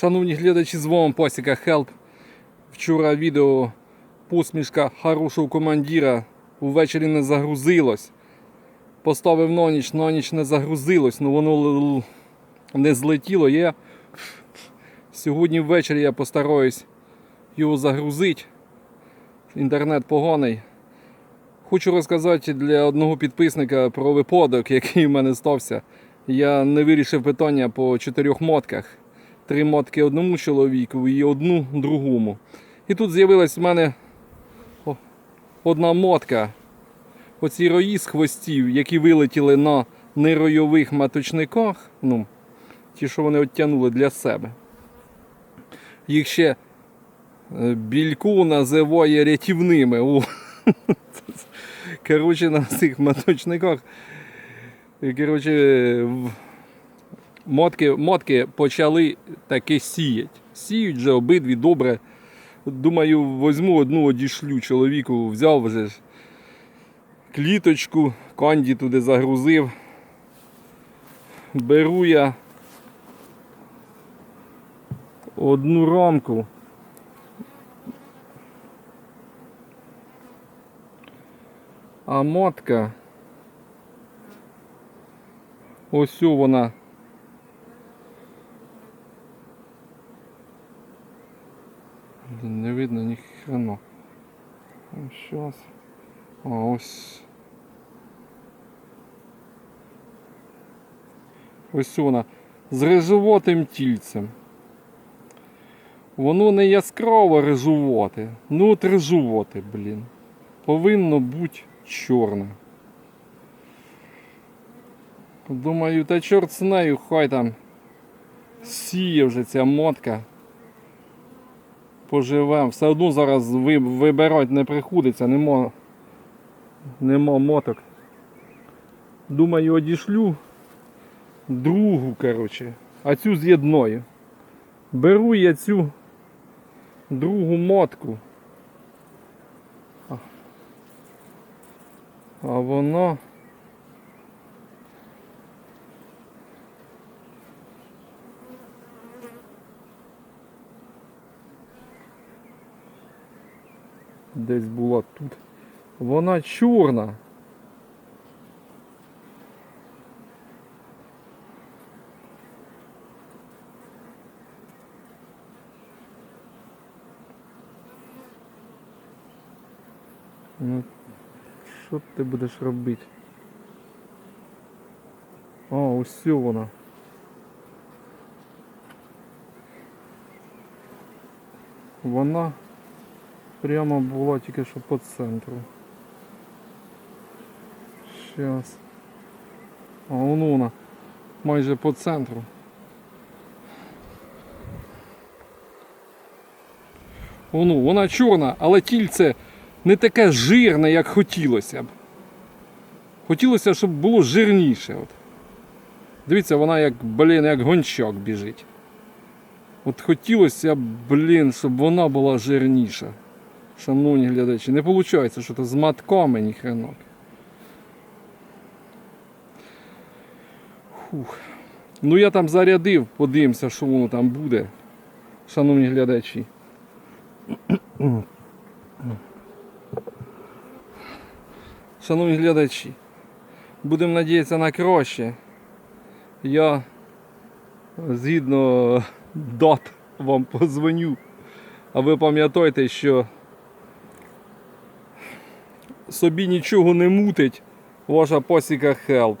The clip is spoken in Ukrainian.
Шановні глядачі, з вами Пасіка Хелп. Вчора відео посмішка хорошого командира увечері не загрузилось. Поставив на ніч, на ніч не загрузилось, ну воно не злетіло. Я... Сьогодні ввечері я постараюсь його загрузити. Інтернет поганий. Хочу розказати для одного підписника про випадок, який в мене стався. Я не вирішив питання по чотирьох мотках. Три мотки одному чоловіку і одну другому. І тут з'явилась в мене одна мотка. Оці рої з хвостів, які вилетіли на неройових маточниках. Ну, ті, що вони оттягнули для себе. Їх ще е, більку називає рятівними. О. Коротше, на цих маточниках. Коротше, мотки, мотки почали таки сіять. Сіють вже обидві добре. Думаю, возьму одну одішлю чоловіку, взяв вже ж кліточку, канді туди загрузив. Беру я одну рамку. А мотка. Ось вона. Блін, Не видно ні хрена. Сейчас. А ось. Ось вона. З рижуватим тільцем. Воно не яскраво рижувати. Ну от рижувати, блін. Повинно бути чорне. Думаю, та чорт з нею, хай там сіє вже ця мотка. Поживем. Все одно зараз вибирати не приходиться, нема, нема моток. Думаю, одішлю другу, коротше, а цю з'єдною. Беру я цю другу мотку. А, а Десь була тут. Вона чорна. Ну, що ти будеш робити? О, ось вона. Вона прямо була тільки що по центру. Щас. А воно вона майже по центру. Воно, вона чорна, але тільце не таке жирне, як хотілося б. Хотілося, щоб було жирніше. От. Дивіться, вона як, блін, як гончак біжить. От хотілося б, блін, щоб вона була жирніша. Шановні глядачі, не виходить, що це з матками ні хренок. Фух. Ну я там зарядив, подивимося, що воно там буде. Шановні глядачі. Шановні глядачі, будемо надіятися на краще. Я згідно дат вам позвоню. А ви пам'ятайте, що собі нічого не мутить ваша посіка хелп.